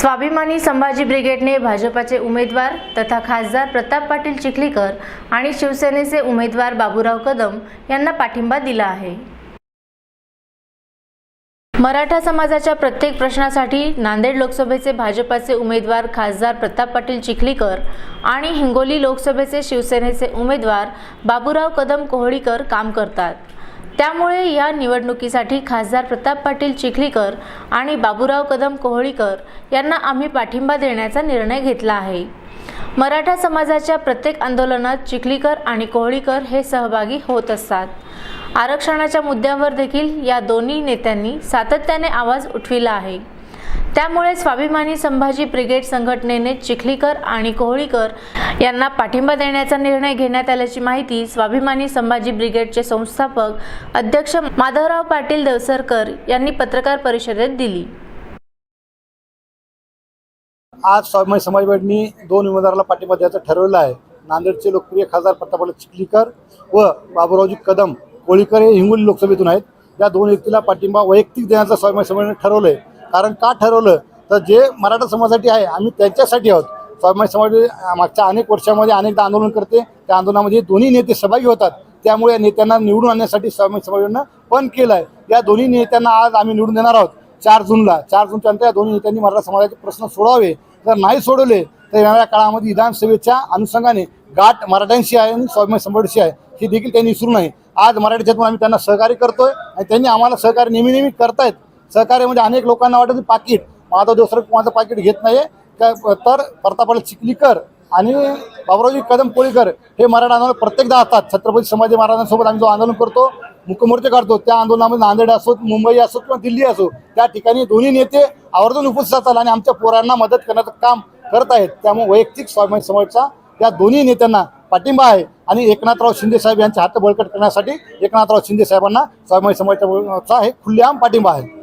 स्वाभिमानी संभाजी ब्रिगेडने भाजपाचे उमेदवार तथा खासदार प्रताप पाटील चिखलीकर आणि शिवसेनेचे उमेदवार बाबूराव कदम यांना पाठिंबा दिला आहे. मराठा समाजाच्या प्रत्येक प्रश्नासाठी नांदेड लोकसभेचे भाजपाचे उमेदवार खासदार प्रताप पाटील चिखलीकर आणि हिंगोली लोकसभेचे शिवसेनेचे उमेदवार बाबूराव कदम कोहळीकर काम करतात. त्यामुळे या निवडणुकीसाठी खासदार प्रताप पाटील चिखलीकर आणि बाबूराव कदम कोहळीकर यांना आम्ही पाठिंबा देण्याचा निर्णय घेतला आहे. मराठा समाजाच्या प्रत्येक आंदोलनात चिखलीकर आणि कोहळीकर हे सहभागी होत असतात. आरक्षणाच्या मुद्द्यावर देखील या दोन्ही नेत्यांनी सातत्याने आवाज उठविला आहे. त्यामुळे स्वाभिमानी संभाजी ब्रिगेड संघटनेने चिखलीकर आणि कोहळीकर यांना पाठिंबा देण्याचा निर्णय घेण्यात आल्याची माहिती स्वाभिमानी संभाजी ब्रिगेडचे संस्थापक अध्यक्ष माधवराव पाटील देवसरकर यांनी पत्रकार परिषदेत दिली. आज स्वाभिमानी समाजवादीनी दोन उमेदवाराला पाठिंबा द्यायचं ठरवलं आहे. नांदेडचे लोकप्रिय खासदार प्रतापराव चिखलीकर व बाबूरावजी कदम कोळीकर हे हिंगोली लोकसभेतून आहेत. या दोन व्यक्तीला पाठिंबा वैयक्तिक देण्याचं स्वाभिमानी समाजाने ठरवलं आहे कारण का ठरवलं? तर जे मराठा समाजासाठी आहे आम्ही त्यांच्यासाठी आहोत. स्वाभिमानी समाज मागच्या अनेक वर्षामध्ये अनेकदा आंदोलन करते. त्या आंदोलनामध्ये दोन्ही नेते सहभागी होतात. त्यामुळे या नेत्यांना निवडून आणण्यासाठी स्वामी समाजानं पण केलं आहे या दोन्ही नेत्यांना आज आम्ही निवडून देणार आहोत. चार जूनला. चार जूनच्या नंतर या दोन्ही नेत्यांनी मराठा समाजाचे प्रश्न सोडवावे. जर नाही सोडवले तर येणाऱ्या काळामध्ये विधानसभेच्या अनुषंगाने गाठ मराठ्यांशी आहे आणि स्वाभिमानी समाजाशी आहे. हे देखील त्यांनी विसरू नये. आज मराठीच्यातून आम्ही त्यांना सहकार्य करतोय आणि त्यांनी आम्हाला सहकार्य नेहमी नेहमी करतायत. सहकार्य म्हणजे अनेक लोकांना वाटतं की पाकिट माझं दुसरं माझं पाकिट घेत नाही तर प्रतापराव चिखलीकर आणि बाबुरावजी कदम कोळीकर हे मराठा आंदोलन प्रत्येकदा असतात. छत्रपती संभाजी महाराजांसोबत आम्ही जो आंदोलन करतो मुखमोर्चे काढतो त्या आंदोलनामध्ये नांदेड असो मुंबई असो किंवा दिल्ली असो त्या ठिकाणी दोन्ही नेते आवर्जून उपस्थित असतात आणि आमच्या पोरांना मदत करण्याचं काम करत आहेत. त्यामुळे वैयक्तिक स्वाभिमानी समाजाचा या दोन्ही नेत्यांना पाठिंबा आहे. आणि एकनाथराव शिंदे साहेब यांचे हात बळकट करण्यासाठी एकनाथराव शिंदे साहेबांना स्वाभिमानी समाजचा हे खुल्लेआम पाठिंबा आहे.